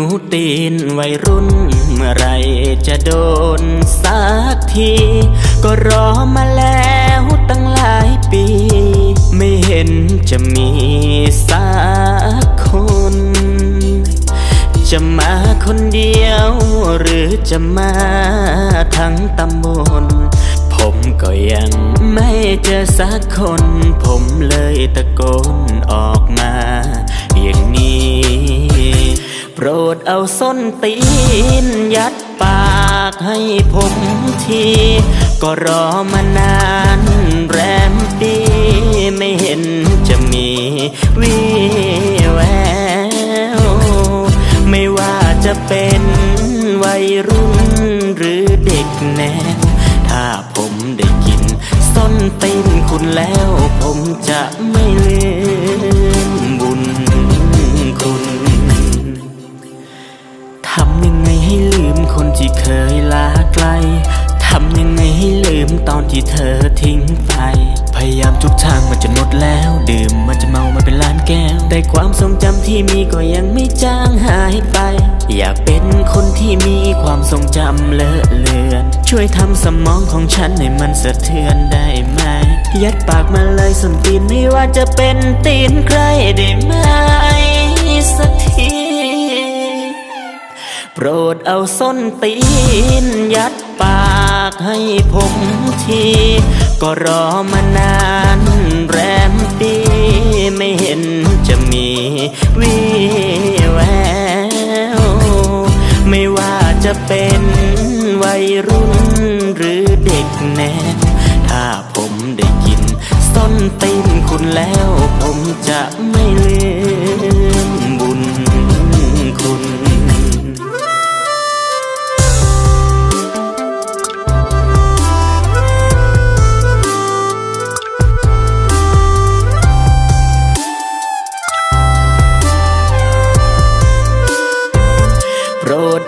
วตีนวัยรุ่น เมื่อไรจะโดนสักที ก็รอมาแล้วตั้งหลายปี ไม่เห็นจะมีสักคน จะมาคนเดียว หรือจะมาทั้งตำบลผมก็ยังไม่เจอสักคน ผมเลยตะโกนออกมา เอาส้นตีนยัดปากให้ผมที ก็รอมานานแรมปีไม่เห็นจะมีวีแวว ไม่ว่าจะเป็นวัยรุ่นหรือเด็กแนวถ้าผมได้กินส้นตีนคุณแล้วผมจะไม่เลืม ยลาไกล ทำยังไงให้ลืมตอนที่เธอทิ้งไป พยายามทุกทางมันจะหมดแล้ว ดื่มมันจะเมามาเป็นล้านแก้ว แต่ความทรงจำที่มีก็ยังไม่จางหายไป อยากเป็นคนที่มีความทรงจำเลอะเลือน ช่วยทำสมองของฉันให้มันสะเทือนได้ไหม ยัดปากมาเลยส่วนตีนไม่ว่าจะเป็นตีนใครได้ไหม รดเอาส้นตีน ยัดปากให้ผมที ก็รอมานานแรมปีไม่เห็นจะมีวีแวว ไม่ว่าจะเป็นวัยรุ่นหรือเด็กแนวถ้าผมได้กินส้นตีนคุณแล้วผมจะไม่ลืม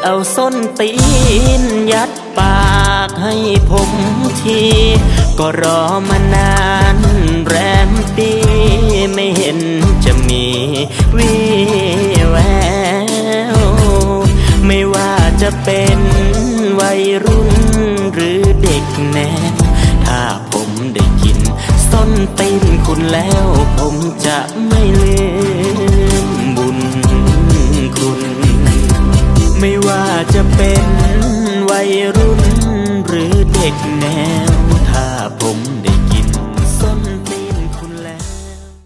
เอาส้นตีนยัดปากให้ผมที ก็รอมานานแรมปีไม่เห็นจะมีวีแวว ไม่ว่าจะเป็นวัยรุ่นหรือเด็กแนวถ้าผมได้กินส้นตีนคุณแล้วผมจะไม่ลืม ไม่